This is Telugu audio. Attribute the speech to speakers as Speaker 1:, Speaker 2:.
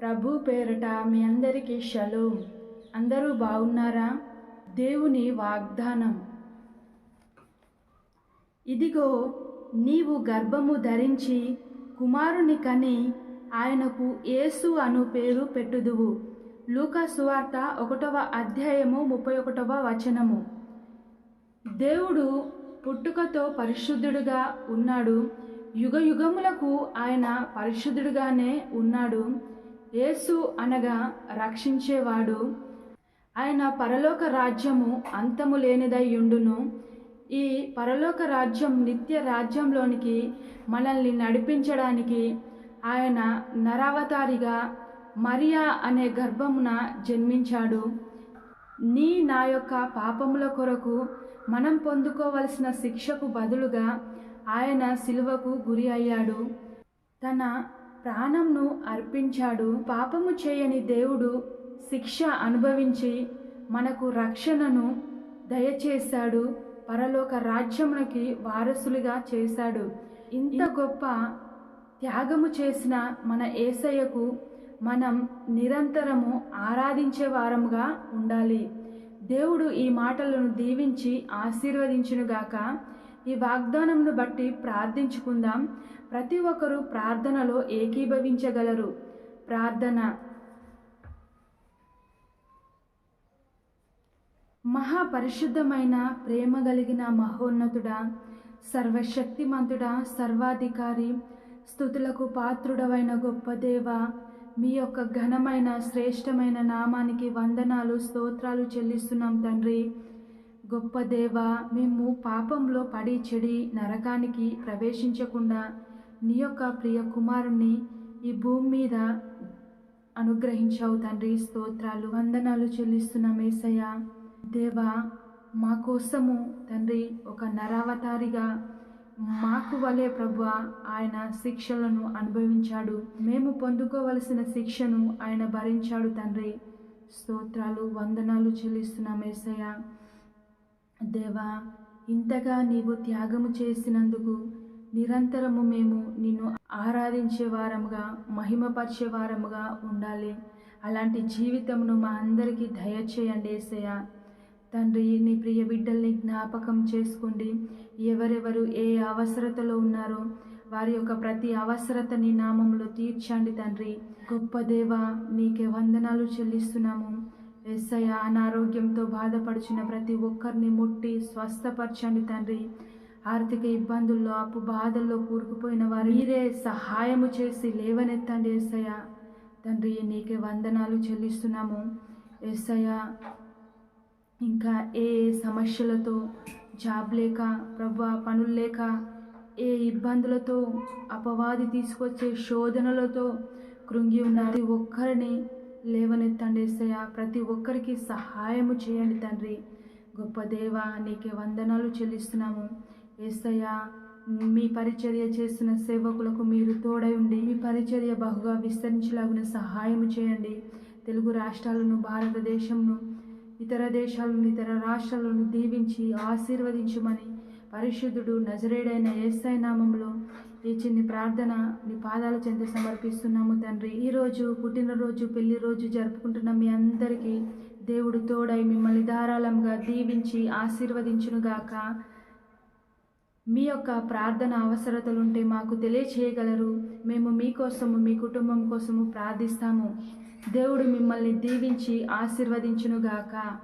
Speaker 1: ప్రభు పేరట మీ అందరికీ షలోం. అందరూ బాగున్నారా? దేవుని వాగ్దానం. ఇదిగో నీవు గర్భము ధరించి కుమారుని కని ఆయనకు యేసు అను పేరు పెట్టుదువు. లూకా సువార్త ఒకటవ అధ్యాయము ముప్పై ఒకటవ వచనము. దేవుడు పుట్టుకతో పరిశుద్ధుడుగా ఉన్నాడు. యుగ యుగములకు ఆయన పరిశుద్ధుడుగానే ఉన్నాడు. యేసు అనగా రక్షించేవాడు. ఆయన పరలోక రాజ్యము అంతము లేనిదై ఉండును. ఈ పరలోక రాజ్యం నిత్య రాజ్యంలోనికి మనల్ని నడిపించడానికి ఆయన నరావతారిగా మరియా అనే గర్భమున జన్మించాడు. నీ నా యొక్క పాపముల కొరకు మనం పొందుకోవలసిన శిక్షకు బదులుగా ఆయన సిలువకు గురి అయ్యాడు. తన ప్రాణంను అర్పించాడు. పాపము చేయని దేవుడు శిక్ష అనుభవించి మనకు రక్షణను దయచేశాడు. పరలోక రాజ్యములకి వారసులుగా చేశాడు. ఇంత గొప్ప త్యాగము చేసిన మన ఏసయ్యకు మనం నిరంతరము ఆరాధించే వారముగా ఉండాలి. దేవుడు ఈ మాటలను దీవించి ఆశీర్వదించునుగాక. ఈ వాగ్దానంను బట్టి ప్రార్థించుకుందాం. ప్రతి ఒక్కరూ ప్రార్థనలో ఏకీభవించగలరు. ప్రార్థన. మహాపరిశుద్ధమైన ప్రేమ కలిగిన మహోన్నతుడా సర్వశక్తిమంతుడా సర్వాధికారి స్థుతులకు పాత్రుడవైన గొప్ప దేవ మీ యొక్క ఘనమైన శ్రేష్టమైన నామానికి వందనాలు స్తోత్రాలు చెల్లిస్తున్నాం తండ్రి. గొప్ప దేవ మేము పాపంలో పడి చెడి నరకానికి ప్రవేశించకుండా నీ యొక్క ప్రియ కుమారుణ్ణి ఈ భూమి మీద అనుగ్రహించావు తండ్రి. స్తోత్రాలు వందనాలు చెల్లిస్తున్న మేసయ్య దేవ మా కోసము తండ్రి ఒక నరావతారిగా మాకు వలె ప్రభు ఆయన శిక్షలను అనుభవించాడు. మేము పొందుకోవలసిన శిక్షను ఆయన భరించాడు తండ్రి. స్తోత్రాలు వందనాలు చెల్లిస్తున్న మేసయ్య దేవా ఇంతగా నీవు త్యాగము చేసినందుకు నిరంతరము మేము నిన్ను ఆరాధించే వారముగా వారముగా ఉండాలి. అలాంటి జీవితమును మా అందరికీ దయచేయండి ఏసయ్య. తండ్రి నీ ప్రియ బిడ్డల్ని జ్ఞాపకం చేసుకోండి ఎవరెవరు ఏ అవసరతలో ఉన్నారో వారి యొక్క ప్రతి అవసరత నీ నామంలో తీర్చండి తండ్రి. గొప్ప దేవ నీకే వందనాలు చెల్లిస్తున్నాము. ఎస్ఐ అనారోగ్యంతో బాధపడుచున్న ప్రతి ఒక్కరిని ముట్టి స్వస్థపరచండి తండ్రి. ఆర్థిక ఇబ్బందుల్లో అప్పు బాధల్లో కూరుకుపోయిన వారు మీరే సహాయము చేసి లేవనెత్తండి ఎస్ఐయ తండ్రి నీకే వందనాలు చెల్లిస్తున్నాము. ఎస్ఐయ ఇంకా ఏ ఏ సమస్యలతో జాబ్ లేక ప్రభు పనులు లేక ఏ ఇబ్బందులతో అపవాది తీసుకొచ్చే శోధనలతో కృంగి ఉన్న ఒక్కరిని లేవనెత్తండి ఏసయ్య ప్రతి ఒక్కరికి సహాయము చేయండి తండ్రి. గొప్ప దేవ నీకే వందనాలు చెల్లిస్తున్నాము. ఏసయ్య మీ పరిచర్య చేస్తున్న సేవకులకు మీరు తోడై ఉండి మీ పరిచర్య బహుగా విస్తరించలాగిన సహాయము చేయండి. తెలుగు రాష్ట్రాలను భారతదేశంను ఇతర దేశాలను ఇతర రాష్ట్రాలను దీవించి ఆశీర్వదించమని పరిశుద్ధుడు నజరేడైన ఏసై నామంలో ఈ చిన్ని ప్రార్థన. నీ పాదాల చెంత సమర్పిస్తున్నాము తండ్రి. ఈరోజు పుట్టినరోజు పెళ్ళి రోజు జరుపుకుంటున్న మీ అందరికీ దేవుడు తోడై మిమ్మల్ని ధారాళంగా దీవించి ఆశీర్వదించునుగాక. మీ యొక్క ప్రార్థన అవసరతలుంటే మాకు తెలియచేయగలరు. మేము మీకోసము మీ కుటుంబం కోసము ప్రార్థిస్తాము. దేవుడు మిమ్మల్ని దీవించి ఆశీర్వదించునుగాక.